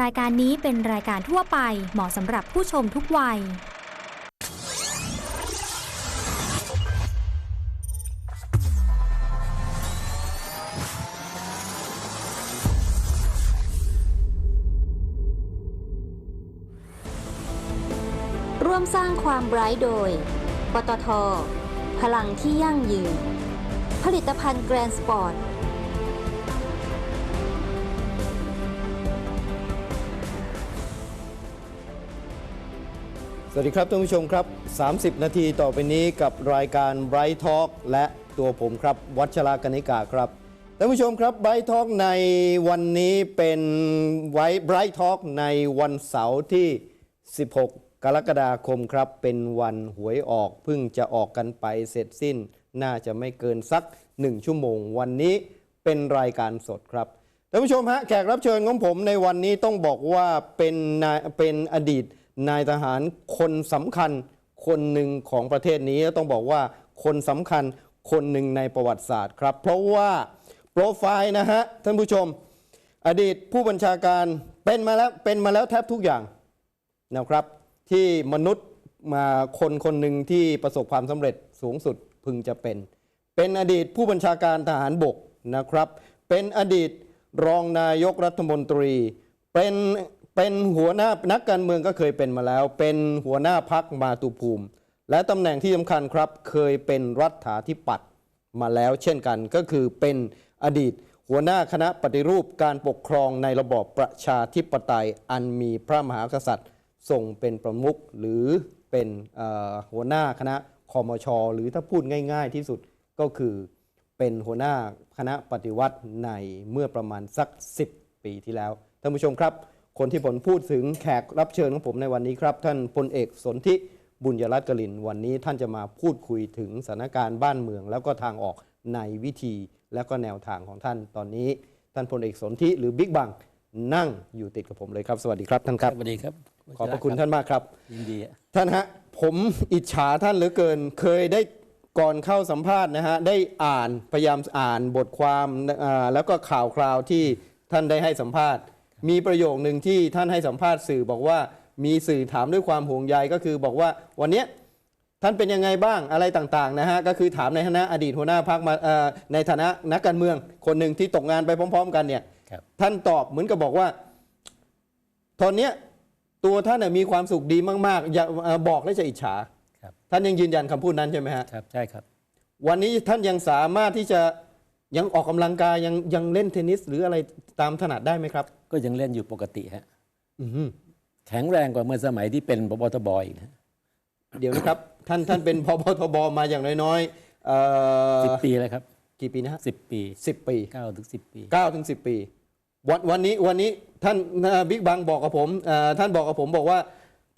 รายการนี้เป็นรายการทั่วไปเหมาะสำหรับผู้ชมทุกวัย ร่วมสร้างความไบรท์โดย ปตท พลังที่ยั่งยืน ผลิตภัณฑ์แกรนสปอร์ต วัสดีครับท่านผู้ชมครับ 30 นาทีต่อไปนี้กับรายการ Bright Talk และตัวผมครับ วัชรากนิกาครับท่านผู้ชมครับ Bright Talk ในวันนี้เป็นไว้ Bright Talk ในวันเสาร์ที่ 16 กรกฎาคมครับ เป็นวันหวยออกเพิ่งจะออกกันไปเสร็จสิ้น น่าจะไม่เกินสัก 1 ชั่วโมง วันนี้เป็นรายการสดครับท่านผู้ชมฮะแขกรับเชิญของผมในวันนี้ต้องบอกว่าเป็นเป็นอดีต นายทหารคนสำคัญคนหนึ่งของประเทศนี้ต้องบอกว่าคนสำคัญคนหนึ่งในประวัติศาสตร์ครับ เพราะว่าโปรไฟล์นะฮะท่านผู้ชม อดีตผู้บัญชาการเป็นมาแล้วเป็นมาแล้วแทบทุกอย่างนะครับ ที่มนุษย์มาคนคนหนึ่งที่ประสบความสำเร็จสูงสุดพึงจะเป็น เป็นอดีตผู้บัญชาการทหารบกนะครับ เป็นอดีตรองนายกรัฐมนตรี เป็น เป็นหัวหน้านักการเมืองก็เคยเป็นมาแล้ว เป็นหัวหน้าพักมาตุภูมิ และตำแหน่งที่สำคัญครับเคยเป็นรัฐาธิปัตย์มาแล้ว เช่นกันก็คือเป็นอดีต หัวหน้าคณะปฏิรูปการปกครองในระบอบประชาธิปไตยอันมีพระมหากษัตริย์ทรงเป็นประมุขหรือเป็นหัวหน้าคณะคอมชหรือถ้าพูดง่าย ๆ ที่สุดก็คือเป็นหัวหน้าคณะปฏิวัติในเมื่อประมาณสัก 10 ปีที่แล้วท่านผู้ชมครับ คนที่ผมพูดถึงแขกรับเชิญของผมในวันนี้ครับ ท่านพลเอกสนธิบุญยรัตน์กลินวันนี้ท่านจะมาพูดคุยถึงสถานการณ์บ้านเมือง แล้วก็ทางออกในวิธีและก็แนวทางของท่านตอนนี้ ท่านพลเอกสนธิหรือบิ๊กบังนั่งอยู่ติดกับผมเลยครับ สวัสดีครับท่านครับสวัสดีครับขอบพระคุณท่านมากครับยินดีอะท่านฮะผมอิจฉาท่านเหลือเกินเคยได้ก่อนเข้าสัมภาษณ์นะฮะได้อ่านพยายามอ่านบทความอ่าแล้วก็ข่าวคราวที่ท่านได้ให้สัมภาษณ์ มีประโยคหนึ่งที่ท่านให้สัมภาษณ์สื่อบอกว่ามีสื่อถามด้วยความห่วงใยก็คือบอกว่าวันเนี้ยท่านเป็นยังไงบ้างอะไรต่างๆนะฮะก็คือถามในฐานะอดีตหัวหน้าพักมาเอ่อในฐานะนักการเมือง คนหนึ่งที่ตกงานไปพร้อม ๆ กันเนี่ยครับท่านตอบเหมือนกับบอกว่า ตอนเนี้ยตัวท่านน่ะมีความสุขดีมากๆ อย่าเอ่อบอกแล้วจะอิจฉาครับท่านยังยืนยันคำพูดนั้นใช่ไหมฮะครับใช่ครับ วันนี้ท่านยังสามารถที่จะ ยังออกกำลังกายยังยังเล่นเทนนิส หรืออะไรตามถนัดได้ไหมครับ ก็ยังเล่นอยู่ปกติฮะอือหือแข็งแรงกว่าเมื่อสมัยที่เป็นพบทบอีกนะเดี๋ยวนะครับ ท่านท่านเป็นพบทบมาอย่างน้อยๆเอ่อสิบปีแล้วครับ กี่ปีนะฮะสิบปีสิบปีเก้าถึงสิบปีเก้าถึงสิบปี วันวันนี้วันนี้ท่านบิ๊กบังบอกกับผมเอ่อท่านบอกกับผมบอกว่า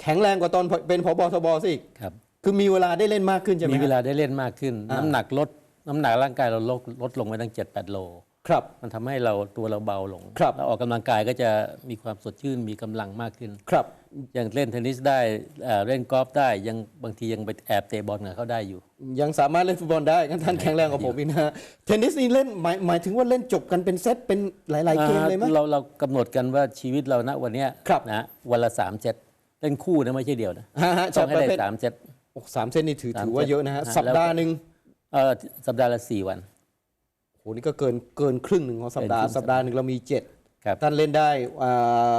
แข็งแรงกว่าตอนเป็นพบทบซะอีกครับคือมีเวลาได้เล่นมากขึ้นใช่ไหมมีฮะเวลาได้เล่นมากขึ้นอ่าน้ำหนักลด น้ำหนักร่างกายเราลดลดลงไปตั้งเจ็ดแปดโล ครับ มันทำให้เราตัวเราเบาลงครับเราออกกำลังกายก็จะมีความสดชื่นมีกำลังมากขึ้น ครับ ยังเล่นเทนนิสได้เอ่อเล่นกอล์ฟได้ยังบางทียังไปแอบเตะบอลกับเขาได้อยู่ ยังสามารถเล่นฟุตบอลได้งั้นท่านแข็งแรงกว่าผมอีกนะฮะเทนนิสนี่เล่นหมายหมายถึงว่าเล่นจบกันเป็นเซตเป็นหลาย ๆ เกมเลยไหม อ่าเราเรากำหนดกันว่าชีวิตเราณวันเนี้ยครับนะวันละสามเซตเล่นคู่นะไม่ใช่เดียวนะฮะฮะต้องให้ประได้เภท สามเซต โอ้สามเซตนี่ถือสามถือว่าเซตเยอะนะฮะอ่าสัปแล้วดาห์หนึ่ง เอ่อสัปดาห์ละสี่วัน โหนี่ก็เกินเกินครึ่งหนึ่งของสัปดาห์ เกินครึ่งสัปดาห์หนึ่งเรามีเจ็ดครับท่านเล่นได้อ่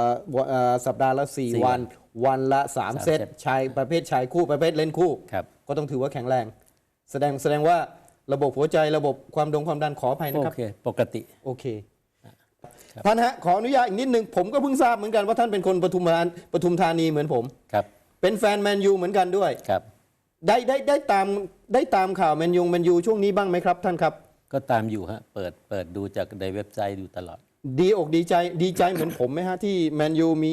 าวันอ่าสัปดาห์ละสี่สี่วันวันละสามสามเซตเซต ชายประเภทชายคู่ประเภทเล่นคู่ ครับก็ต้องถือว่าแข็งแรง แสดงแสดงว่าระบบหัวใจระบบความดงความดันขออภัยนะโอครับ เค ปกติ โอเคครับท่านฮะ ขออนุญาตอีกนิดนึง ผมก็เพิ่งทราบเหมือนกันว่าท่านเป็นคนปทุมธานีปทุมธานีเหมือนผม ครับ เป็นแฟนแมนยูเหมือนกันด้วย ครับ ได้ได้ได้ตาม ได้ตามข่าวแมนยูแมนยูช่วงนี้บ้างไหมครับท่านครับ ก็ตามอยู่ฮะเปิดเปิดดูจากในเว็บไซต์ดูตลอด ดีอกดีใจดีใจเหมือนผมไหมฮะที่แมนยูมี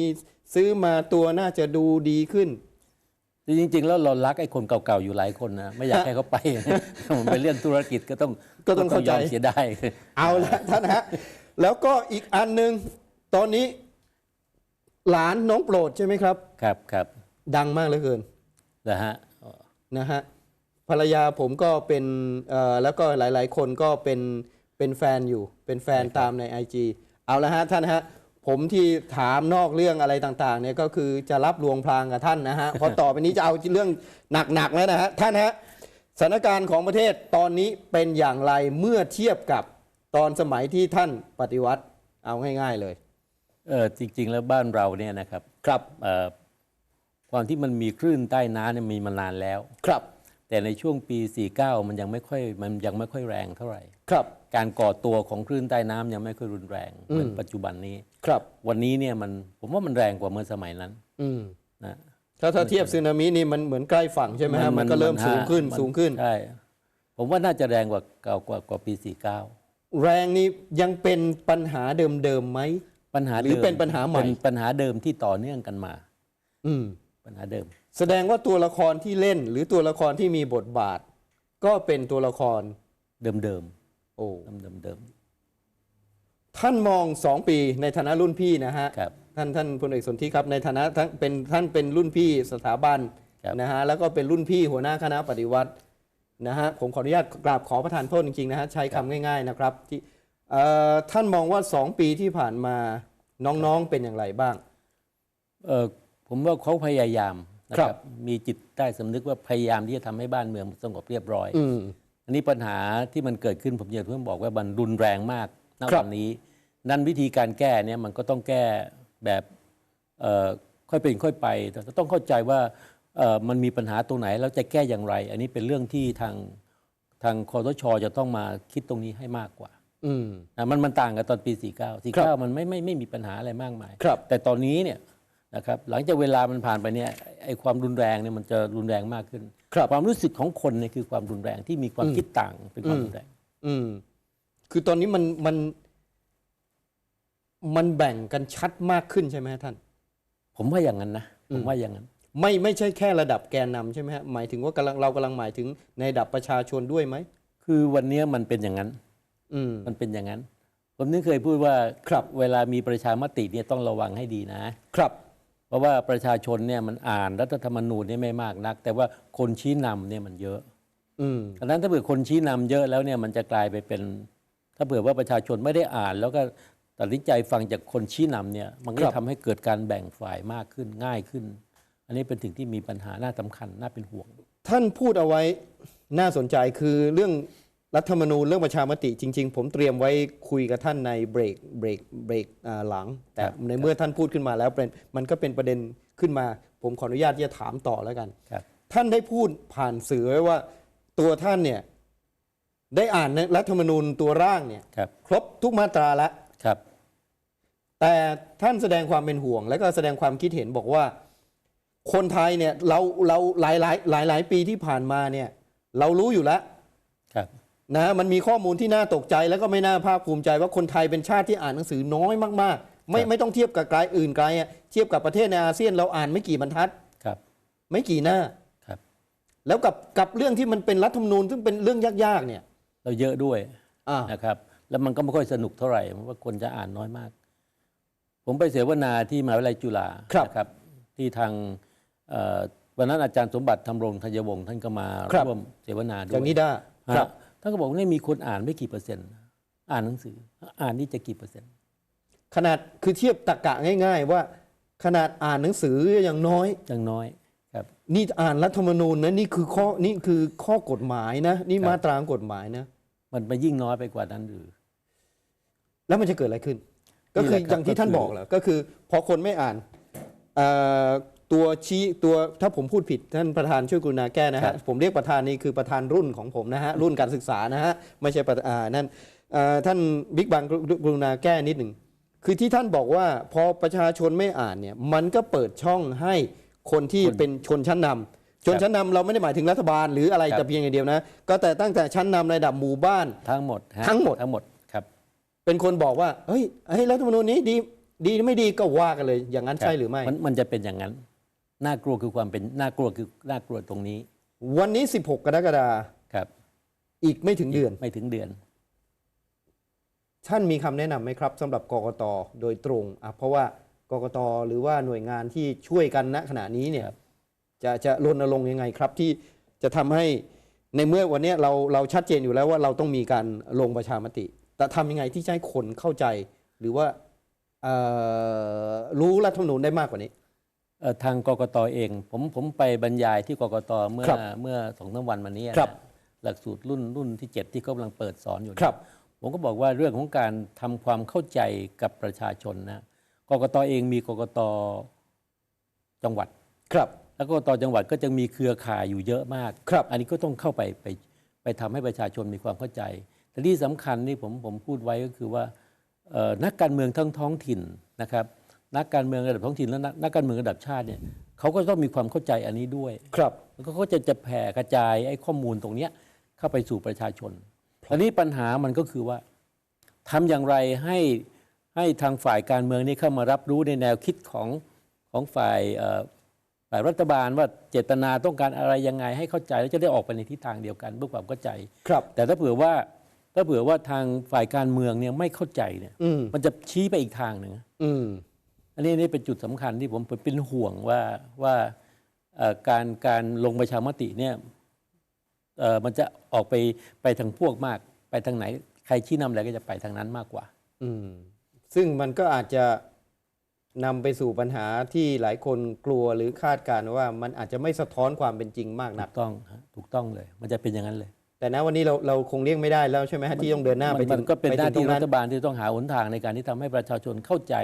ซื้อมาตัวน่าจะดูดีขึ้น จริง ๆ แล้วเรารักไอ้คนเก่าๆอยู่หลายคนนะไม่อยากให้เขาไป มันเป็นเรื่องธุรกิจก็ต้องก็ต้องเข้าใจยอมเสียได้ เอาละท่านฮะแล้วก็อีกอันหนึ่งตอนนี้ หลานน้องโปรดใช่ไหมครับ ครับครับดังมากเหลือเกินนะฮะ นะฮะ ภรรยาผมก็เป็นเอ่อแล้วก็หลาย ๆ คนก็เป็นเป็นแฟนอยู่ เป็นแฟนตามใน IG เอาละฮะท่านฮะผมที่ถามนอกเรื่องอะไรต่างๆเนี่ยก็คือจะรับลวงพรางกับท่านนะฮะเพราะต่อไปนี้จะเอาเรื่องหนักๆแล้วนะฮะท่านฮะสถานการณ์ของประเทศตอนนี้เป็นอย่างไรเมื่อเทียบกับตอนสมัยที่ท่านปฏิวัติเอาง่าย ๆเลยเออจริง ๆ แล้วบ้านเราเนี่ยนะครับครับเอ่อความที่มันมีคลื่นใต้น้ำเนี่ยมีมานานแล้วครับ แต่ในช่วงปี 49 มันยังไม่ค่อยมันยังไม่ค่อยแรงเท่าไหร่ ครับ การก่อตัวของคลื่นใต้น้ำยังไม่ค่อยรุนแรงเหมือนอืมปัจจุบันนี้ ครับ วันนี้เนี่ยมันผมว่ามันแรงกว่าเมื่อสมัยนั้น อืมนะถ้าถ้าเทียบสึนามินี่มันเหมือนใกล้ฝั่งใช่ไหมฮะมันก็เริ่มสูงขึ้นมัสูงขึ้น ใช่ ผมว่าน่าจะแรงกว่าเก่ากว่ากว่าปี 49 แรงนี้ยังเป็นปัญหาเดิมๆไหมปัญหาหรือดิมเป็นปัญหาใหม่เป็นปัญหาเดิมที่ต่อเนื่องกันมา อืมปัญหาเดิม แสดงว่าตัวละครที่เล่น หรือตัวละครที่มีบทบาท ก็เป็นตัวละครเดิมเดิมโอ้เดิมเดิมเดิมท่านมองสองปีในฐานะรุ่นพี่นะฮะครับ ท่านท่านพลเอกสนธิครับในฐานะทั้งเป็นท่านเป็นรุ่นพี่สถาบันครับ นะฮะแล้วก็เป็นรุ่นพี่หัวหน้าคณะปฏิวัตินะฮะผมขออนุญาตกราบขอประทานโทษจริงๆนะฮะใช้คำง่าย ๆนะครับที่เอ่อท่านมองว่าสองปีที่ผ่านมาน้องๆเป็นอย่างไรบ้าง เออผมว่าเขาพยายาม นะครัครับบมีจิตใต้สำนึกว่าพยายามที่จะทำให้บ้านเมืองสงบเรียบร้อยอืมอันนี้ปัญหาที่มันเกิดขึ้นผมอยากเพิ่งบอกว่ามันรุนแรงมากณครับวันนี้ นั่นวิธีการแก้เนี่ยมันก็ต้องแก้แบบเอ่อค่อยเป็นค่อยไปแต่ก็ต้องเข้าใจว่าเอ่อมันมีปัญหาตรงไหนแล้วจะแก้อย่างไร อันนี้เป็นเรื่องที่ทางทางคอสชจะต้องมาคิดตรงนี้ให้มากกว่าอืมนะมันมันต่างกับตอนปี 49ครับ49 มันไม่ไม่ไม่มีปัญหาอะไรมากมายครับแต่ตอนนี้เนี่ย นะครับหลังจากเวลามันผ่านไปเนี่ยไอ้ความรุนแรงเนี่ยมันจะรุนแรงมากขึ้นครับความรู้สึกของคนเนี่ยคือความรุนแรงที่มีความอืมคิดต่างเป็นความรุนแรง อืม คือตอนนี้มันมัน มันแบ่งกันชัดมากขึ้นใช่ไหมฮะท่าน ผมว่าอย่างนั้นนะอืผมมว่าอย่างนั้น ไม่ไม่ใช่แค่ระดับแกนนำใช่ไหมฮะหมายถึงว่ากำลังเรากำลังหมายถึงในระดับประชาชนด้วยไหมคือวันนี้มันเป็นอย่างนั้น อืมมันเป็นอย่างนั้น ผมนึกเคยพูดว่าครับเวลามีประชามติเนี่ยต้องระวังให้ดีนะครับ เพราะว่าประชาชนเนี่ยมันอ่านรัฐธรรมนูญเนี่ยไม่มากนัก แต่ว่าคนชี้นำเนี่ยมันเยอะอืมดังนั้นถ้าเผื่อคนชี้นำเยอะแล้วเนี่ยมันจะกลายไปเป็น ถ้าเผื่อว่าประชาชนไม่ได้อ่าน แล้วก็ตัดสินใจฟังจากคนชี้นำเนี่ย มันก็ครัจะบทำให้เกิดการแบ่งฝ่ายมากขึ้นง่ายขึ้น อันนี้เป็นสิ่งที่มีปัญหาน่าสำคัญน่าเป็นห่วง ท่านพูดเอาไว้น่าสนใจคือเรื่อง รัฐธรรมนูญเรื่องประชามติจริง ๆ ผมเตรียมไว้คุยกับท่านในเบรกเบรกเบรกอ่าหลัง แต่ครับในเมื่อท่านพูดขึ้นมาแล้วเป็นมันก็เป็นประเด็นขึ้นมา ผมขออนุญาตที่จะถามต่อแล้วกันครับท่านได้พูดผ่านสื่อไว้ว่าตัวท่านเนี่ยได้อ่านในรัฐธรรมนูญตัวร่างเนี่ยครับครบทุกมาตราแล้วครับ แต่ท่านแสดงความเป็นห่วง และก็แสดงความคิดเห็นบอกว่า คนไทยเนี่ยเราเราหลายหลายหลายหลายปีที่ผ่านมาเนี่ย เรารู้อยู่แล้วครับ นะมันมีข้อมูลที่น่าตกใจแล้วก็ไม่น่าภาคภูมิใจว่าคนไทยเป็นชาติที่อ่านหนังสือน้อยมากๆ ไม่ครับไม่ต้องเทียบกับไกลอื่นไกลอะเทียบกับประเทศในอาเซียนเราอ่านไม่กี่บรรทัดครับ ไม่กี่หน้าครับ แล้วกับกับเรื่องที่มันเป็นรัฐธรรมนูญซึ่งเป็นเรื่องยากๆเนี่ย เราเยอะด้วยอ่านะครับ แล้วมันก็ไม่ค่อยสนุกเท่าไหร่เพราะว่าคนจะอ่านน้อยมาก ผมไปเสวนาที่มหาวิทยาลัยจุฬาครับนะครับ ที่ทางเอ่อวันนั้นอาจารย์สมบัติธรรมรงธัญวงศ์ท่านก็มาครับ ร่วมเสวนาด้วย จากนิด้า ฮะครับ ท่านก็บอกว่าเนี่ยมีคนอ่านไม่กี่เปอร์เซ็นต์ อ่านหนังสือ อ่านนี่จะกี่เปอร์เซ็นต์ ขนาดคือเทียบตรกกะง่าย ๆ ว่า ขนาดอ่านหนังสืออย่างน้อยอย่างน้อยครับนี่อ่านรัฐธรรมนูญนะนี่คือข้อนี่คือข้อกฎหมายนะ นี่ครับมาตรากฎหมายนะมันไปยิ่งน้อยไปกว่านั้นหรือ แล้วมันจะเกิดอะไรขึ้น ก็คือนี่แหละครับอย่างที่ท่านก็คือบอกแหละก็คือ พอคนไม่อ่านเอ่อ ตัวชี้ตัวถ้าผมพูดผิดท่านประธานช่วยกรุณาแก้นะครัฮะบผมเรียกประธานนี่คือประธานรุ่นของผมนะฮะรุ่นการศึกษานะฮะไม่ใช่ประอ่านั่นเอ่อท่านบิ๊กบังกรุณาแก้นิดหนึ่งคือที่ท่านบอกว่าพอประชาชนไม่อ่านเนี่ยมันก็เปิดช่องให้คนที่เป็นชนชั้นนำชนชั้นนำเราไม่ได้หมายถึงรัฐบาลหรืออะไรครับแต่เพียงอย่างเดียวนะ ก็แต่ตั้งแต่ชั้นนำระดับหมู่บ้านทั้งหมดฮะทั้งหมดทั้งหมดครับ เป็นคนบอกว่าเฮ้ยเฮ้ยรัฐธรรมนูญนี้ดีดีไม่ดีก็ว่ากันเลย อย่างนั้นครับใช่หรือไม่มันมันจะเป็นอย่างนั้น น่ากลัวคือความเป็นน่ากลัวคือน่ากลัวตรงนี้วันนี้ 16 กรกฎาคมครับอีกไม่ถึงเดือน ไม่ถึงเดือน ท่านมีคำแนะนำไหมครับสำหรับกกตโดยตรงอะเพราะว่ากกตหรือว่าหน่วยงานที่ช่วยกันณขณะนี้เนี่ยครับจะจะรณรงค์ยังไงครับ ที่จะทำให้ในเมื่อวันนี้เราเราชัดเจนอยู่แล้วว่าเราต้องมีการลงประชามติ แต่ทำยังไงที่จะให้คนเข้าใจ หรือว่าเอ่อรู้รัฐธรรมนูญได้มากกว่านี้เอ่อ ทางกกตเอง ผมผมไปบรรยายที่กกตเมื่อครับเมื่อสองสามวันมานี้นะครับหลักสูตรรุ่นรุ่นที่ 7 ที่เขากำลังเปิดสอนอยู่เนี่ยครับผมก็บอกว่าเรื่องของการทำความเข้าใจกับประชาชนนะกกตเองมีกกตจังหวัดครับ แล้วก็กกตจังหวัดก็จะมีเครือข่ายอยู่เยอะมากครับ อันนี้ก็ต้องเข้าไปไปไปทำให้ประชาชนมีความเข้าใจ แต่ที่สำคัญนี่ผมผมพูดไว้ก็คือว่าเอ่อนักการเมืองทั้งท้องถิ่นนะครับ นักการเมืองระดับท้องถิ่นและนักนักการเมืองระดับชาติเนี่ยเขาก็ต้องมีความเข้าใจอันนี้ด้วย ครับแล้วก็เขาจะจะแผ่กระจายไอ้ข้อมูลตรงเนี้ยเข้าไปสู่ประชาชนอันนี้ปัญหามันก็คือว่าทำอย่างไรให้ให้ทางฝ่ายการเมืองนี้เข้ามารับรู้ในแนวคิดของของฝ่ายเอ่อฝ่ายรัฐบาลว่าเจตนาต้องการอะไรยังไงให้เข้าใจแล้วจะได้ออกไปในทิศทางเดียวกันเพื่อความเข้าใจ ครับ แต่ถ้าเผื่อว่าถ้าเผื่อว่าทางฝ่ายการเมืองเนี่ยไม่เข้าใจเนี่ยอืมมันจะชี้ไปอีกทางหนึ่ง อืมอันนี้นี่เป็นจุดสำคัญที่ผมเป็นห่วงว่าว่าเอ่อการการลงประชามติเนี่ยเอ่อมันจะออกไปไปทางพวกมากไปทางไหน ใครชี้นำอะไรก็จะไปทางนั้นมากกว่า อืมซึ่งมันก็อาจจะนำไปสู่ปัญหาที่หลายคนกลัวหรือคาดการณ์ว่ามันอาจจะไม่สะท้อนความเป็นจริงมากนัถูกกต้องฮะถูกต้องเลย มันจะเป็นอย่างนั้นเลย แต่นะวันนี้เราเราคงเลี่ยงไม่ได้แล้วใช่ไหมฮะที่ต้องเดินหน้าไปมันถึมันงก็เป็นไปหน้าถึงที่ตรังฐบาลที่ต้องหาหนทางในการที่ทำให้ประชาชนเข้าใจ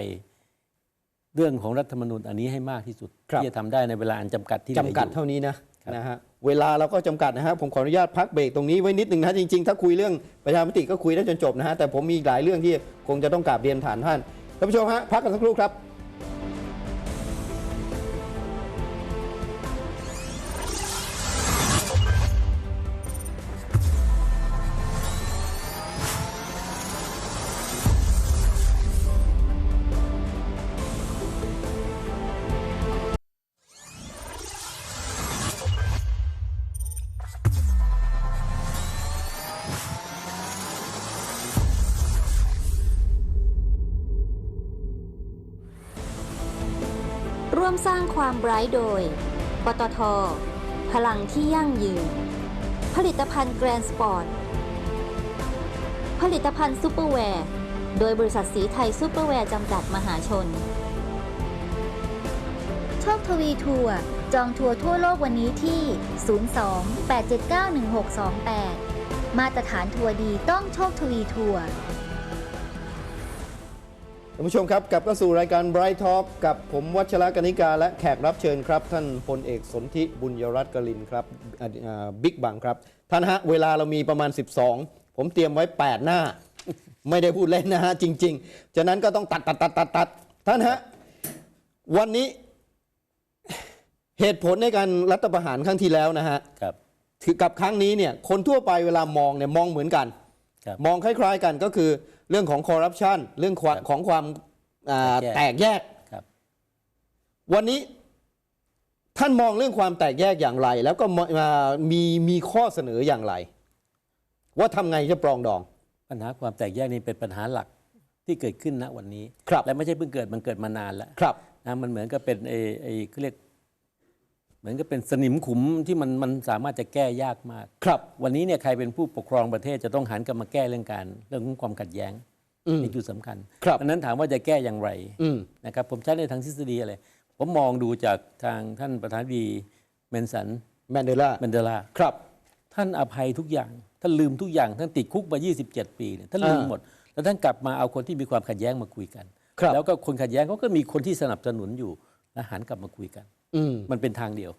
เรื่องของรัฐธรรมนูญอันนี้ให้มากที่สุด ครับ ที่จะทำได้ในเวลาอันจำกัดที่เหลือจำกัดอยู่เท่านี้นะครับ นะฮะเวลาเราก็จำกัดนะฮะผมขออนุญาตพักเบรกตรงนี้ไว้นิดหนึ่งนะจริงๆ ถ้าคุยเรื่องประชามติก็คุยได้จนจบนะฮะแต่ผมมีอีกหลายเรื่องที่คงจะต้องกราบเรียนฐานท่านท่านผู้ชมฮะพักกันสักครู่ครับ ร่วมสร้างความไบรท์โดย ปตท พลังที่ยั่งยืน ผลิตภัณฑ์แกรนสปอร์ต ผลิตภัณฑ์ซูเปอร์แวร์ โดยบริษัทสีไทยซูเปอร์แวร์จำกัดมหาชน โชคทวีทัวร์จองทัวร์ทั่วโลกวันนี้ที่ 02-879-1628 มาตรฐานทัวร์ดีต้องโชคทวีทัวร์ ท่านผู้ชมครับกลับเข้าสู่รายการ Bright Talk กับผมวัชระกนิกาและแขกรับเชิญครับ ท่านพลเอกสนธิบุญยรัตน์กลินครับบิ๊กบังครับ ท่านฮะเวลาเรามีประมาณ 12 ผมเตรียมไว้ 8 หน้า ไม่ได้พูดเล่นนะฮะจริง ๆ ฉะนั้นก็ต้องตัดตัดตัดตัดตัดท่านฮะวันนี้เหตุผลในการรัฐประหารครั้งที่แล้วนะฮะครับถือกับครั้งนี้เนี่ยคนทั่วไปเวลามองเนี่ยมองเหมือนกันครับมองคล้าย ๆกันก็คือ เรื่องของคอร์รัปชันเรื่องความครับของความอ่าแตแตกกแยแยกกครับวันนี้ท่านมองเรื่องความแตกแยกอย่างไร แล้วก็มอ่ามีมีข้อเสนออย่างไร ว่าทำไงจะปรองดอง ปัญหาความแตกแยกนี่เป็นปัญหาหลักที่เกิดขึ้นณวันนี้ครับและไม่ใช่เพิ่งเกิดมันเกิดมานานแล้วครับนะมันเหมือนกับเป็นไอ้ไอ้เขาเรียกเห มือนกับเป็นสนิมขุมที่มันมันสามารถจะแก้ยากมาก ครับ วันนี้เนี่ยใครเป็นผู้ปกครองประเทศจะต้องหันกลับมาแก้เรื่องการเรื่องของความขัดแย้งอืม นี่จุดสำคัญครับอันนั้นถามว่าจะแก้อย่างไรอืม นะครับผมใช้ในทางทฤษฎีอะไร ผมมองดูจากทางท่านประธานาธิบดีเมนสันแมนเดลาแมนเดลา ครับ ท่านอภัยทุกอย่าง ท่านลืมทุกอย่าง ท่านติดคุกมา 27 ปีเนี่ยท่านลืมอ่าหมด แล้วท่านกลับมาเอาคนที่มีความขัดแย้งมาคุยกัน ครับ แล้วก็คนขัดแย้งเขาก็มีคนที่สนับสนุนอยู่และหันกลับมาคุยกันอื มมันเป็นทางเดียว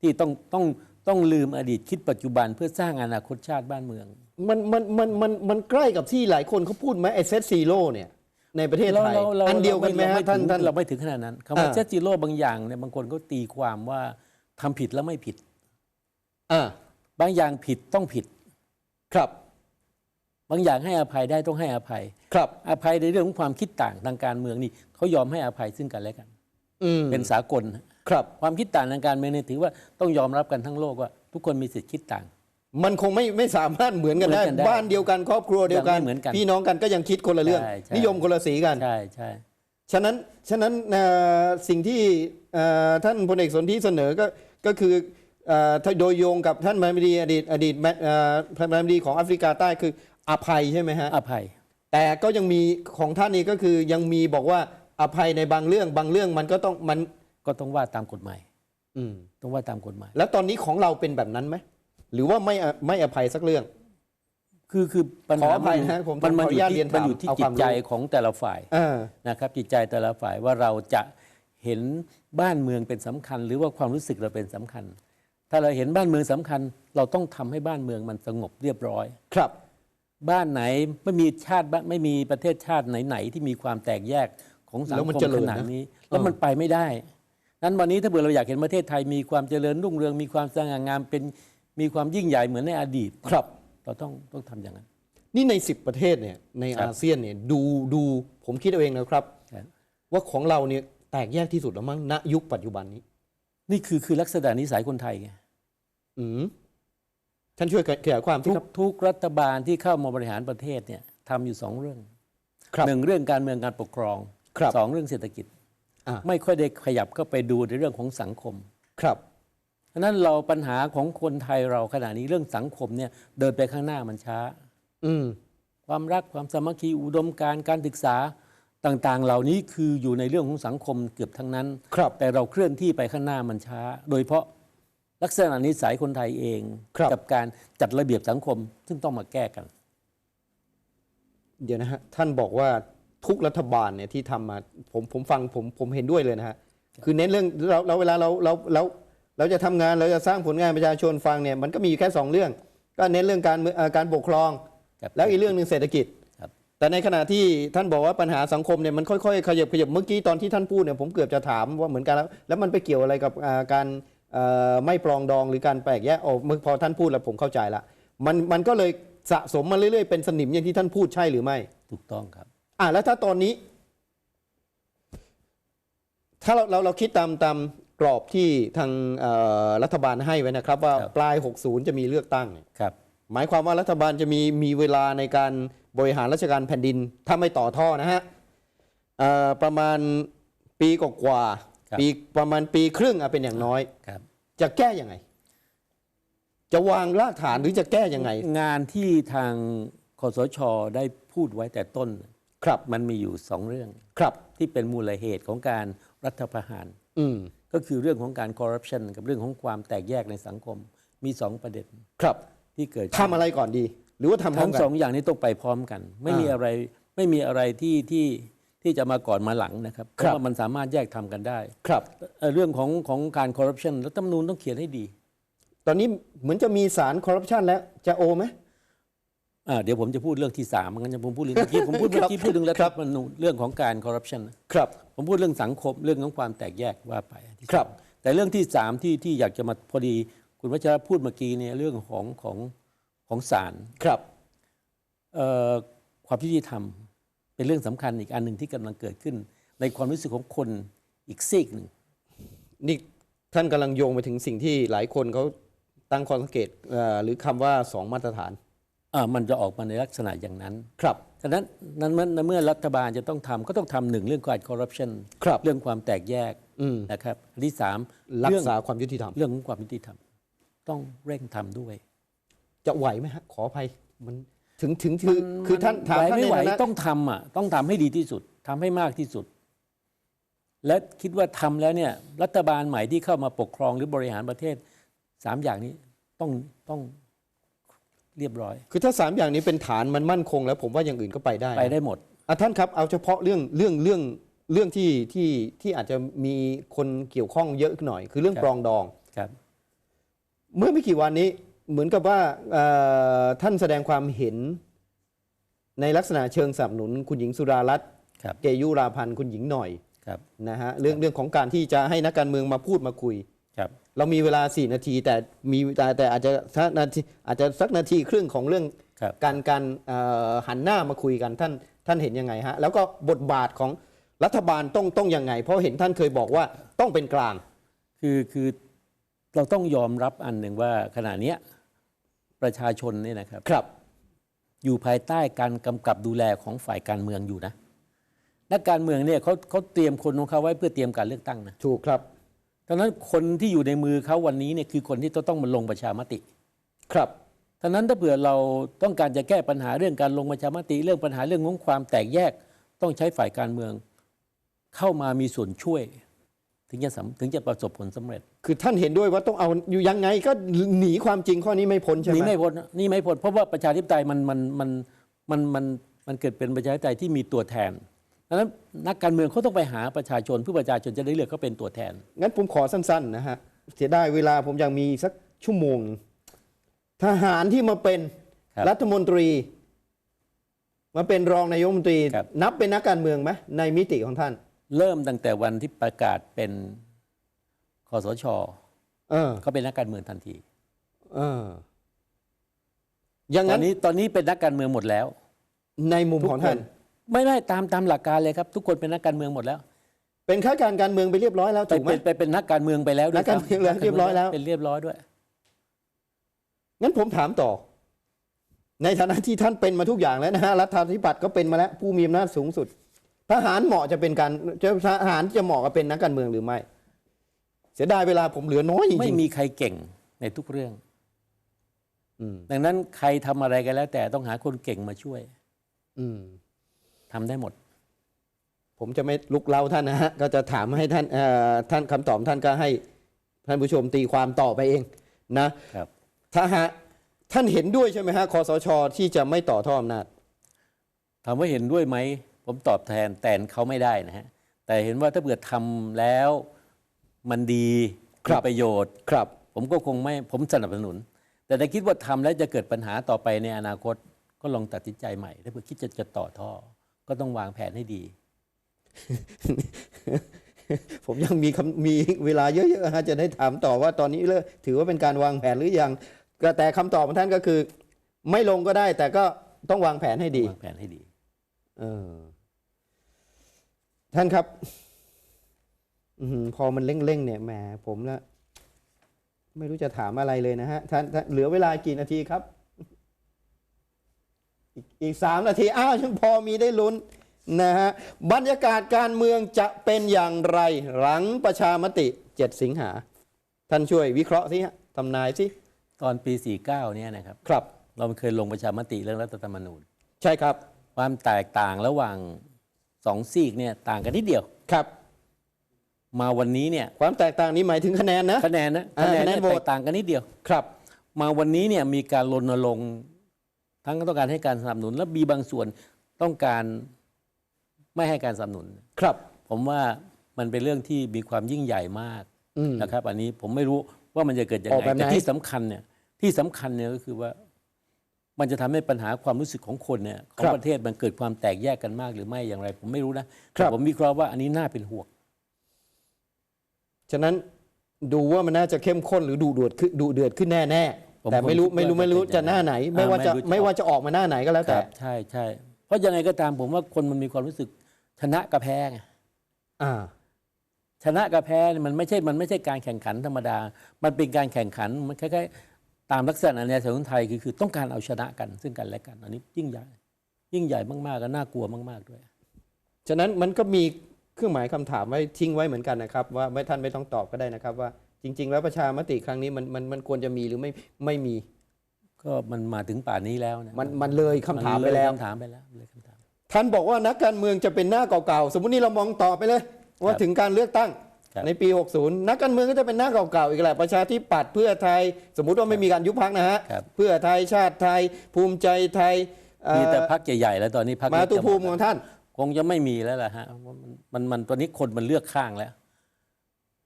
ที่ต้องต้องต้องลืมอดีตคิดปัจจุบันเพื่อสร้างอนาคตชาติบ้านเมือง มันมันมันมันมันใกล้กับที่หลายคนเขาพูดไหมไอเซตซีโร่เนี่ย ในประเทศไทยอันเดียวกันไหมฮะเราท่านถึงท่านเราไม่ถึงขนาดนั้นคำว่าอ่าเซตจิโร่บางอย่างเนี่ยบางคนก็ตีความว่าทำผิดแล้วไม่ผิดอ่าบางอย่างผิดต้องผิดครับ บางอย่างให้อภัยได้ต้องให้อภัย ครับ อภัยในเรื่องของความคิดต่างทางการเมืองนี่เขายอมให้อภัยซึ่งกันและกันอืมเป็นสากล ครับความคิดต่างทางการเมืองเนี่ยถือว่าต้องยอมรับกันทั้งโลกว่า ทุกคนมีสิทธิคิดต่าง มันคงไม่ไม่สามารถเหมือนกันได้ เหมือนกันได้บ้านเดียวกันครอบครัวเดียวกัน ยังไม่เหมือนกันพี่น้องกันก็ยังคิดคนละเรื่อง ใช่ใช่ นิยมคนละสีกัน ใช่ใช่ ฉะนั้นฉะนั้นเอ่อสิ่งที่เอ่อท่านพลเอกสนธิเสนอก็ก็คือเอ่อถ้าโดยโยงกับท่านประธานาธิบดีอดีตอดีตแมเอ่อประธานาธิบดีของแอฟริกาใต้คืออภัยใช่ไหมฮะ อภัย แต่ก็ยังมีของท่านนี้ก็คือยังมีบอกว่าอภัยในบางเรื่องบางเรื่องมันก็ต้องมัน ก็ต้องว่าตามกฎหมายอืมต้องว่าตามกฎหมาย แล้วตอนนี้ของเราเป็นแบบนั้นไหมหรือว่าไม่อไม่อภัยสักเรื่อง คือคือปัญขอหาอภัยนะผมมันมันขออนุอยู่ญาตที่เรียนถามมันอยู่ที่เอาจิความตรู้ ใจของแต่ละฝ่ายอ่านะครับ จิตใจแต่ละฝ่ายว่าเราจะเห็นบ้านเมืองเป็นสำคัญ หรือว่าความรู้สึกเราเป็นสำคัญ ถ้าเราเห็นบ้านเมืองสำคัญ เราต้องทำให้บ้านเมืองมันสงบเรียบร้อย ครับ บ้านไหนไม่มีชาติบ้านไม่มีประเทศชาติไหนๆที่มีความแตกแยกของสังแล้วมันคมเจริขญนาดนะนี้ แล้วมันไปไม่ได้ นั้นวันนี้ถ้าเผื่อเราอยากเห็นประเทศไทยมีความเจริญรุ่งเรืองมีความสง่างามเป็นมีความยิ่งใหญ่เหมือนในอดีตครับ เราต้องต้องทำอย่างนั้น นี่ใน 10 ประเทศเนี่ยในครับอาเซียนเนี่ยดูดูผมคิดเอาเองนะครับ ครับว่าของเราเนี่ยแตกแยกที่สุดแล้วมั้งณยุคปัจจุบันนี้ นี่คือคือลักษณะนิสัยคนไทยไง อืมท่านช่วยขยายความสิทุกครับ ทุกรัฐบาลที่เข้ามาบริหารประเทศเนี่ยทำอยู่สองเรื่องครับหนึ่งเรื่องการเมืองการปกครองครับ สองเรื่องเศรษฐกิจอ่า ไม่ค่อยได้ขยับเข้าไปดูในเรื่องของสังคม ครับฉะนั้นเราปัญหาของคนไทยเราขณะนี้เรื่องสังคมเนี่ยเดินไปข้างหน้ามันช้า อืมความรักความสามัคคีอุดมการณ์การศึกษาต่างๆ เหล่านี้คืออยู่ในเรื่องของสังคมเกือบทั้งนั้น ครับ แต่เราเคลื่อนที่ไปข้างหน้ามันช้า โดยเฉพาะลักษณะนิสัยคนไทยเองครับ กับการจัดระเบียบสังคมซึ่งต้องมาแก้กัน เดี๋ยวนะฮะท่านบอกว่า ทุกรัฐบาลเนี่ยที่ทำมาผมผมฟังผมผมเห็นด้วยเลยนะฮะคือเน้นเรื่องเราเราเวลาเราเราเราเราจะทำงานเราจะสร้างผลงานประชาชนฟังเนี่ยมันก็มีอยู่แค่สองเรื่อง ก็เน้นเรื่องการเมืองเอ่อการปกครองครับแล้วอีกเรื่องหนึ่งเศรษฐกิจครับแต่ในขณะที่ท่านบอกว่าปัญหาสังคมเนี่ยมันค่อยๆ ขยับขยับเมื่อกี้ตอนที่ท่านพูดเนี่ยผมเกือบจะถามว่าเหมือนกันแล้ว แล้วมันไปเกี่ยวอะไรกับอ่าการเอ่อไม่ปรองดองหรือการแปลกแยกโอ้เมื่อพอท่านพูดแล้วผมเข้าใจละมันมันก็เลยสะสมมาเรื่อยๆเป็นสนิมอย่างที่ท่านพูดใช่หรือไม่ ถูกต้องครับ อะแล้วถ้าตอนนี้ ถ้าเราเราเราคิดตามตามกรอบที่ทางเอ่อรัฐบาลให้ไว้นะครับ ว่าครับปลาย 60 จะมีเลือกตั้งเนี่ยครับ หมายความว่ารัฐบาลจะมีมีเวลาในการบริหารราชการแผ่นดิน ถ้าไม่ต่อท่อนะฮะเอ่อประมาณปีกว่าๆครับปีประมาณปีครึ่งอะเป็นอย่างน้อยครับจะแก้ยังไง จะวางรากฐานหรือจะแก้ยังไง งานที่ทางคสชได้พูดไว้แต่ต้น ครับมันมีอยู่สองเรื่องครับที่เป็นมูลเหตุของการรัฐประหาร อืมก็คือเรื่องของการคอร์รัปชันกับเรื่องของความแตกแยกในสังคมมีสองประเด็นครับที่เกิดทำอะไรก่อนดี หรือว่าทำพร้อทั้มงกัน สองอย่างนี้ต้องไปพร้อมกัน ไม่มีอ่าอะไรไม่มีอะไรที่ที่ที่จะมาก่อนมาหลังนะครับเพครับ ราะว่ามันสามารถแยกทำกันได้ครับ เอ่อเรื่องของของการคอร์รัปชันรัฐธรรมนูญต้องเขียนให้ดี ตอนนี้เหมือนจะมีสารคอร์รัปชันแล้วจะโอไหมอ่า เดี๋ยวผมจะพูดเรื่องที่สามงั้นผมพูดเรื่องเมื่อกี้ผมพูดเมื่อกี้พูดถึงรัฐคธรัรบรมนูญเรื่องของการคอร์รัปชันครับ ผมพูดเรื่องสังคมเรื่องของความแตกแยกว่าไปที่ครับสองแต่เรื่องที่สามที่ที่อยากจะมาพอดี คุณวัชระพูดเมื่อกี้เนี่ยเรื่องของของของศาลครับเอ่อความยุติธรรมเป็นเรื่องสำคัญอีกอันหนึ่งที่กำลังเกิดขึ้น ในความรู้สึกของคนอีกซีกหนึ่งนี่ท่านกำลังโยงไปถึงสิ่งที่หลายคนเขาตั้งข้อสังเกตเอ่อหรือคำว่าสองมาตรฐานอ่า มันจะออกมาในลักษณะอย่างนั้น ครับฉะนั้นนั้นเมื่อเมื่อรัฐบาลจะต้องทำก็ต้องทำหนึ่งเรื่องการคอร์รัปชันครับเรื่องความแตกแยกอืมนะครับอันที่สามรักเรื่องษาความยุติธรรม เรื่องของความยุติธรรม ต้องเร่งทำด้วย จะไหวไหมฮะขออภัยมันถึงถึงคือคือท่านถามไหวท่านไม่ในไหวฐานะต้องทำอะต้องทำให้ดีที่สุดทำให้มากที่สุด และคิดว่าทำแล้วเนี่ย รัฐบาลใหม่ที่เข้ามาปกครองหรือบริหารประเทศสามอย่างนี้ต้องต้อง เรียบร้อย คือถ้าสามอย่างนี้เป็นฐานมันมั่นคง แล้วผมว่าอย่างอื่นก็ไปได้ไปได้หมดอะท่านครับเอาเฉพาะเรื่องเรื่องเรื่องเรื่องที่ที่ที่อาจจะมีคนเกี่ยวข้องเยอะหน่อย คือเรื่องครับปรองดอง ครับ เมื่อไม่กี่วันนี้เหมือนกับว่าเอ่อท่านแสดงความเห็น ในลักษณะเชิงสนับสนุน คุณหญิงสุดารัตน์ครับ เกยุราพันธ์คุณหญิงหน่อยครับ นะฮะเรื่องเรื่องของการที่จะให้นักการเมืองมาพูดมาคุย ครับเรามีเวลา 4 นาทีแต่มีแต่แต่อาจจะสักนาทีอาจจะสักนาทีครึ่งของเรื่องครับการการเอ่อหันหน้ามาคุยกันท่านท่านเห็นยังไงฮะแล้วก็บทบาทของรัฐบาลต้องต้องยังไง เพราะเห็นท่านเคยบอกว่าต้องเป็นกลาง คือคือเราต้องยอมรับอันหนึ่งว่าขณะเนี้ยประชาชนเนี่ยนะครับครับ อยู่ภายใต้การกำกับดูแลของฝ่ายการเมืองอยู่นะนักการเมืองเนี่ยเขาเขาเตรียมคนของเขาไว้เพื่อเตรียมการเลือกตั้งนะถูกครับ ดังนั้นคนที่อยู่ในมือเขาวันนี้เนี่ยคือคนที่ต้องมาลงประชามติ ครับฉะนั้นถ้าเผื่อเราต้องการจะแก้ปัญหาเรื่องการลงประชามติ เรื่องปัญหาเรื่องของความแตกแยก ต้องใช้ฝ่ายการเมือง เข้ามามีส่วนช่วย ถึงจะสำถึงจะประสบผลสำเร็จ คือท่านเห็นด้วยว่าต้องเอาอยู่ยังไงก็หนีความจริงข้อนี้ไม่พ้นใช่ไหมนี่ไม่พ้นนี่ไม่พ้นเพราะว่าประชาธิปไตยมันมันมันมันมันมันเกิดเป็นประชาธิปไตยที่มีตัวแทน ดังนั้นนักการเมืองเขาต้องไปหาประชาชนเพื่อประชาชนจะได้เลือกเขาเป็นตัวแทน งั้นผมขอสั้นๆนะฮะเสียดายเวลาผมยังมีสักชั่วโมง ทหารที่มาเป็นครับรัฐมนตรี มาเป็นรองนายกรัฐมนตรี ครับ นับเป็นนักการเมืองไหมในมิติของท่าน เริ่มตั้งแต่วันที่ประกาศเป็นคอสชเออ เขาเป็นนักการเมืองทันทีเออ อย่างตอนั้นนนี้ตอนนี้เป็นนักการเมืองหมดแล้ว ในมุมของท่าน ไม่ไม่ตามตามหลักการเลยครับ ทุกคนเป็นนักการเมืองหมดแล้วเป็นข้าราชการการเมืองไปเรียบร้อยแล้วไปถูกไหมเป็นไปเป็นนักการเมืองไปแล้วด้วยนักการเมืองแล้วซ้ำเรียบร้อยแล้ว เป็นเรียบร้อยด้วย งั้นผมถามต่อ ในฐานะที่ท่านเป็นมาทุกอย่างแล้วนะฮะรัฐาธิปัตย์ก็เป็นมาแล้ว ผู้มีอำนาจสูงสุด ทหารเหมาะจะเป็นการจะทหารจะเหมาะกับเป็นนักการเมืองหรือไม่ เสียดายเวลาผมเหลือน้อยจริงๆไม่มีใครเก่งในทุกเรื่องอืมดังนั้นใครทำอะไรกันแล้ว แต่ต้องหาคนเก่งมาช่วย อืม ทำได้หมด ผมจะไม่ลุกเล้าท่านนะฮะก็จะถามให้ท่านเอ่อท่านคำตอบท่านก็ให้ท่านผู้ชมตีความต่อไปเองนะครับถ้าหากท่านเห็นด้วยใช่ไหมฮะคอสช ที่จะไม่ต่อท่ออำนาจถามว่าเห็นด้วยไหม ผมตอบแทนแทนเขาไม่ได้นะฮะแต่เห็นว่าถ้าเกิดทำแล้วมันดีครับมีประโยชน์ครับ ผมก็คงไม่ผมสนับสนุน แต่ถ้าคิดว่าทำแล้วจะเกิดปัญหาต่อไปในอนาคตก็ลองตัดสินใจใหม่ ถ้าเผื่อคิดจะจะต่อท่อ ก็ต้องวางแผนให้ดี ผมยังมีคำมีเวลาเยอะๆฮะจะได้ถามต่อว่าตอนนี้เลิกถือว่าเป็นการวางแผนหรือยังก็แต่คำตอบของท่านก็คือ ไม่ลงก็ได้ แต่ก็ต้องวางแผนให้ดีวางแผนให้ดี เออ ท่านครับออหือพอมันเร่งๆเนี่ยแหมผมละไม่รู้จะถามอะไรเลยนะฮะท่านท่านเหลือเวลากี่นาทีครับ อีกอีกสามนาทีอ้าวยังพอมีได้ลุ้นนะฮะบรรยากาศการเมืองจะเป็นอย่างไรหลังประชามติ 7 สิงหา ท่านช่วยวิเคราะห์สิฮะทำนายสิตอนปี 49 เนี่ยนะครับ ครับ เราเคยลงประชามติเรื่องรัฐธรรมนูญ ใช่ครับ ความแตกต่างระหว่างสองซีกเนี่ยต่างกันนิดเดียว ครับ มาวันนี้เนี่ยความแตกต่างนี้หมายถึงคะแนนนะคะแนนนะอ่าคะแนนคะแนนเนี่ยโหวตแตกต่างกันนิดเดียว ครับ มาวันนี้เนี่ยมีการรณรงค์ ทั้งต้องการให้การสนับสนุนและมีบางส่วนต้องการไม่ให้การสนับสนุน ครับ ผมว่ามันเป็นเรื่องที่มีความยิ่งใหญ่มากอืมนะครับ อันนี้ผมไม่รู้ว่ามันจะเกิดยังออกไงแบบไหนแต่ที่สำคัญเนี่ยที่สำคัญเนี่ยก็คือว่า มันจะทำให้ปัญหาความรู้สึกของคนเนี่ยของประเทศมันเกิดความแตกแยกกันมากหรือไม่อย่างไร ผมไม่รู้นะแต่ผมวิเคราะห์ว่าอันนี้น่าเป็นห่วงฉะนั้นดูว่ามันน่าจะเข้มข้นหรือดูเดือดขึ้นดูเดือดขึ้นแน่แน่ๆผม แต่ไม่รู้ผมคิดไม่รู้ว่าไม่รู้จะเป็นจะหน้าไหนอย่างนั้นไม่ว่าจะอ่าไม่รู้จะไม่ว่าจะออกมาหน้าไหนก็แล้วคแต่รับใช่ใช่เพราะยังไงก็ตามผมว่าคนมันมีความรู้สึกชนะกับแพ้ไงอ่าชนะกับแพ้เนี่ยมันไม่ใช่มันไม่ใช่การแข่งขันธรรมดา มันเป็นการแข่งขันมันคล้ายๆ ตามลักษณะในสังคมไทยคือคือต้องการเอาชนะกันซึ่งกันและกันอันนี้ยิ่งใหญ่ ยิ่งใหญ่มากๆก็น่ากลัวมาก ๆด้วย ฉะนั้นมันก็มีเครื่องหมายคำถามไว้ทิ้งไว้เหมือนกันนะครับ ว่าไม่ท่านไม่ต้องตอบก็ได้นะครับว่า จริง ๆ แล้วประชามติครั้งนี้มันมันมันควรจะมีหรือไม่ไม่มี ก็มันมาถึงป่านนี้แล้วนะมันมันเลยคำถามไปแล้วคำถามไปแล้วเลยคำถาม ท่านบอกว่านักการเมืองจะเป็นหน้าเก่าๆ สมมุตินี่เรามองต่อไปเลย ว่าครับถึงการเลือกตั้งครับ ในปี 60 นักการเมืองก็จะเป็นหน้าเก่าๆ อีกแหละประชาธิปัตย์เพื่อไทย สมมุติว่าไม่มีการยุบพักนะฮะ ครับ เพื่อไทยชาติไทย ภูมิใจไทยเอ่อมีแต่พักใหญ่ๆแล้วตอนนี้พักมาตุภูมิของท่าน คงจะไม่มีแล้วล่ะฮะมันมันมันตอนนี้คนมันเลือกข้างแล้ว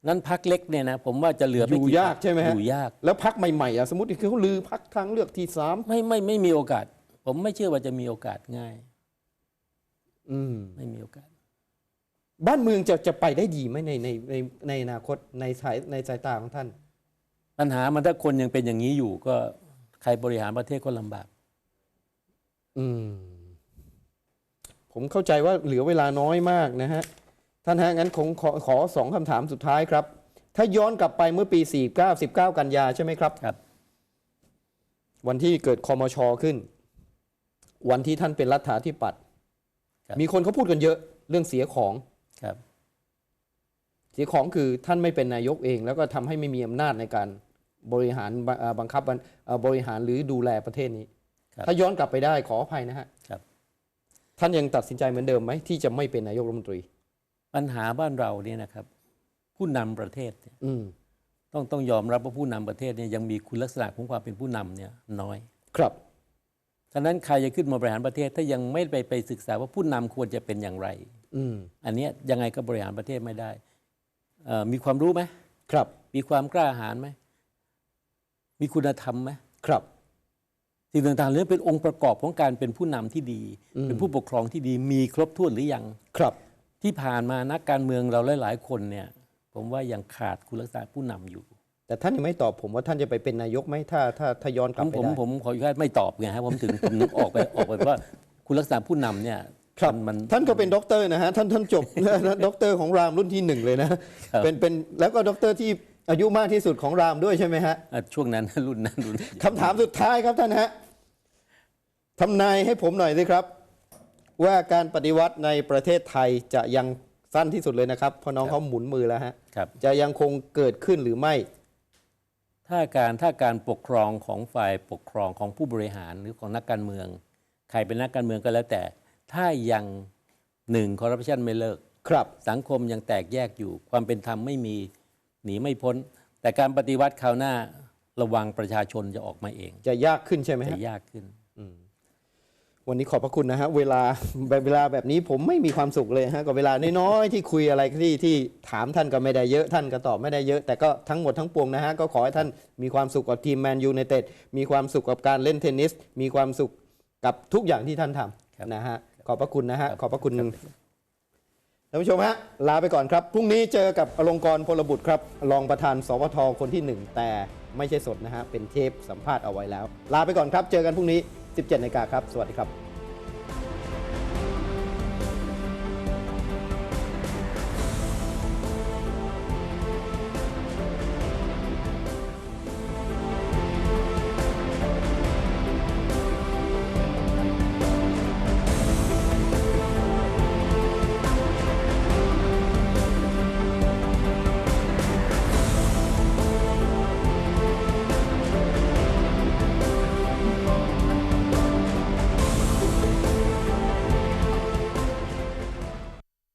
นั้นพักเล็กเนี่ยนะผมว่าจะเหลือไม่อยู่กี่ยากพรรคใช่ไหมฮะอยู่ยาก แล้วพักใหม่ๆอะสมมติเขาลือพักทางเลือกที่สามไม่ไม่ไม่มีโอกาส ผมไม่เชื่อว่าจะมีโอกาสง่าย อืม ไม่มีโอกาส บ้านเมืองจะจะไปได้ดีไหมในในในในอนาคตในสายในสายตาของท่าน ปัญหามันถ้าคนยังเป็นอย่างนี้อยู่ก็ใครบริหารประเทศก็ลำบาก อืม ผมเข้าใจว่าเหลือเวลาน้อยมากนะฮะ ท่านฮะงั้นคงขอขอสองคำถามสุดท้ายครับ ถ้าย้อนกลับไปเมื่อปี 49 19 กันยาใช่ไหมครับ ครับ วันที่เกิดคอมชขึ้น วันที่ท่านเป็นรัฐาธิปัตย์ครับ มีคนเขาพูดกันเยอะเรื่องเสียของ ครับ เสียของคือท่านไม่เป็นนายกเอง แล้วก็ทำให้ไม่มีอำนาจในการบริหารบเอ่อบังคับบัญเอ่อบริหารหรือดูแลประเทศนี้ ครับถ้าย้อนกลับไปได้ขออภัยนะฮะครับ ท่านยังตัดสินใจเหมือนเดิมไหมที่จะไม่เป็นนายกรัฐมนตรี ปัญหาบ้านเราเนี่ยนะครับ ผู้นำประเทศเนี่ยอืมต้องต้องยอมรับว่าผู้นำประเทศเนี่ยยังมีคุณลักษณะของความเป็นผู้นำเนี่ยน้อย ครับฉะนั้นใครจะขึ้นมาบริหารประเทศ ถ้ายังไม่ไปไปศึกษาว่าผู้นำควรจะเป็นอย่างไร อืมอันเนี้ยยังไงก็บริหารประเทศไม่ได้เอ่อมีความรู้ไหมครับ มีความกล้าหาญไหมมีคุณธรรมไหมครับสิ่งต่างๆเหล่านี้เป็นองค์ประกอบของการเป็นผู้นำที่ดีอืมเป็นผู้ปกครองที่ดีมีครบถ้วนหรือยังครับ ที่ผ่านมานักการเมืองเราหลาย ๆ คนเนี่ย ผมว่ายังขาดคุณลักษณะผู้นำอยู่ แต่ท่านยังไม่ตอบผมว่าท่านจะไปเป็นนายกไหมถ้าถ้าถ้าย้อนกผลับมไปผมได้ผมขออนุญาตไม่ตอบไงฮะผมถึงผมนึกออกไปออกไปว่าคุณลักษณะผู้นำเนี่ยครับมันมันท่านก็เป็นด็อกเตอร์นะฮะท่านท่านจบด็อกเตอร์ของรามรุ่นที่หนึ่งเลยนะครับเป็นเป็นแล้วก็ด็อกเตอร์ที่อายุมากที่สุดของรามด้วยใช่ไหมฮะอะช่วงนั้นรุ่นนั้นรุ่นนี้คำถามสุดท้ายครับท่านฮะทำนายให้ผมหน่อยสิครับ ว่าการปฏิวัติในประเทศไทยจะยังสั้นที่สุดเลยนะครับเพราะน้องเขาหมุนมือแล้วฮะครับ จะยังคงเกิดขึ้นหรือไม่ ถ้าการถ้าการปกครองของฝ่ายปกครองของผู้บริหารหรือของนักการเมือง ใครเป็นนักการเมืองก็แล้วแต่ ถ้ายังหนึ่งคอร์รัปชันไม่เลิก ครับ สังคมยังแตกแยกอยู่ ความเป็นธรรมไม่มีหนีไม่พ้น แต่การปฏิวัติคราวหน้าระวังประชาชนจะออกมาเอง จะยากขึ้นใช่ไหมจะฮะยากขึ้น วันนี้ขอบพระคุณนะฮะเวลาแบบเวลาแบบนี้ผมไม่มีความสุขเลยฮะกับเวลาน้อยๆที่คุยอะไรที่ที่ถามท่านก็ไม่ได้เยอะท่านก็ตอบไม่ได้เยอะ แต่ก็ทั้งหมดทั้งปวงนะฮะก็ขอให้ท่านมีความสุขกับทีมแมนยูไนเต็ดมีความสุขกับการเล่นเทนนิส มีความสุขกับทุกอย่างที่ท่านทครับำนะฮะขอบพระคุณนะฮะครับขอบพระคุณครับท่านผู้ชมฮะลาไปก่อนครับ พรุ่งนี้เจอกับอลงกรณ์พลบุตรครับรองประธานสวทคนที่หนึ่งแต่ไม่ใช่สดนะฮะเป็นเทปสัมภาษณ์เอาไว้แล้ว ลาไปก่อนครับ เจอกันพรุ่งนี้ 17นาฬิกาครับ สวัสดีครับ